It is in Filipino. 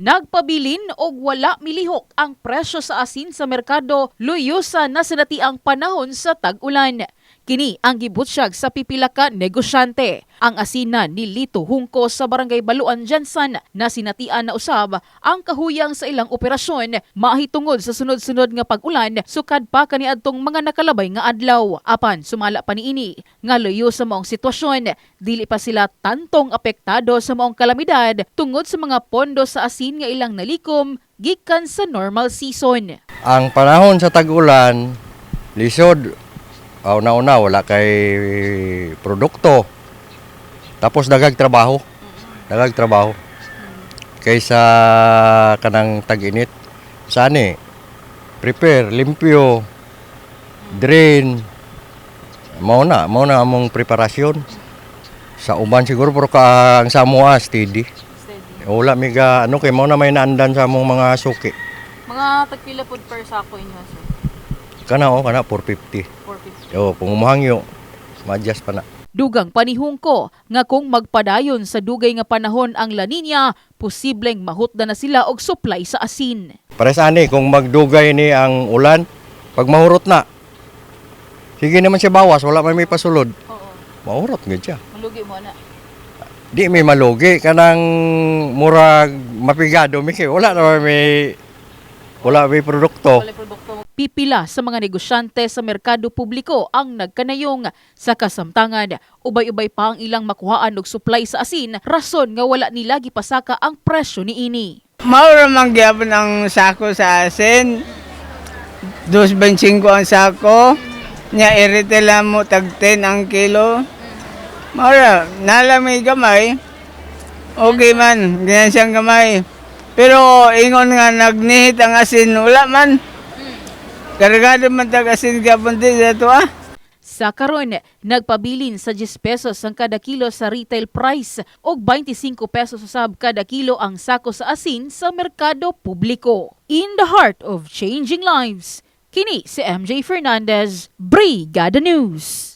Nagpabilin og wala milihok ang presyo sa asin sa merkado luyosa na sinatiang panahon sa tag-ulan. Kini ang gibutsyag sa pipila ka negosyante. Ang asina ni Lito Hungko sa Barangay Baluan Jansan na sinatian na usab ang kahuyang sa ilang operasyon mahitungod sa sunod-sunod nga pag-ulan sukad pa kaniadtong mga nakalabay nga adlaw. Apan sumala pa niini nga luyo sa maong sitwasyon dili pa sila tantong apektado sa maong kalamidad tungod sa mga pondo sa asin nga ilang nalikom gikan sa normal season. Ang panahon sa tag-ulan, lisod, aw na-una wala kay produkto. Tapos dagag trabaho. Dagag trabaho. Kaysa kanang tag-init. Sani, prepare, limpyo, drain. Mao na, mao na among preparasyon. Sa uban siguro pero ka ang sa mua steady. Wala miga ano kay mao na may naandan sa among mga suki. Mga tagpila pod per sako inyo sir? Kana o, kana 450. 450. O, kung umahangyo, ma-adjust pa na. Dugang panihong ko nga kung magpadayon sa dugay nga panahon ang La Nina, posibleng mahutda na sila og supply sa asin. Pares ani, kung magdugay ni ang ulan, pag mahurot na, sige naman siya bawas, wala man may pasulod. Oo, Mahurot nga siya. malugi mo na. Di may malugi, kanang murag mapigado, may wala naman may, wala may produkto. produkto. Pipila sa mga negosyante sa merkado publiko ang nagkanayong sa kasamtangan. Ubay-ubay pa ang ilang makuhaan og supply sa asin, rason nga wala nila gipasaka ang presyo ni ini. Maura man gyapon ang sako sa asin. 2.25 ang sako. Nya irite lang mo tag 10 ang kilo. Maura, nalamay gamay. Okay man, ganyan siyang gamay. Pero ingon nga nagnihit ang asin, wala man. Kargado man tag asin gyapon din sa to ah. Sa karon, nagpabilin sa 10 pesos ang kada kilo sa retail price o 25 pesos usab kada kilo ang sako sa asin sa merkado publiko. In the heart of changing lives, kini si MJ Fernandez, Brigada News.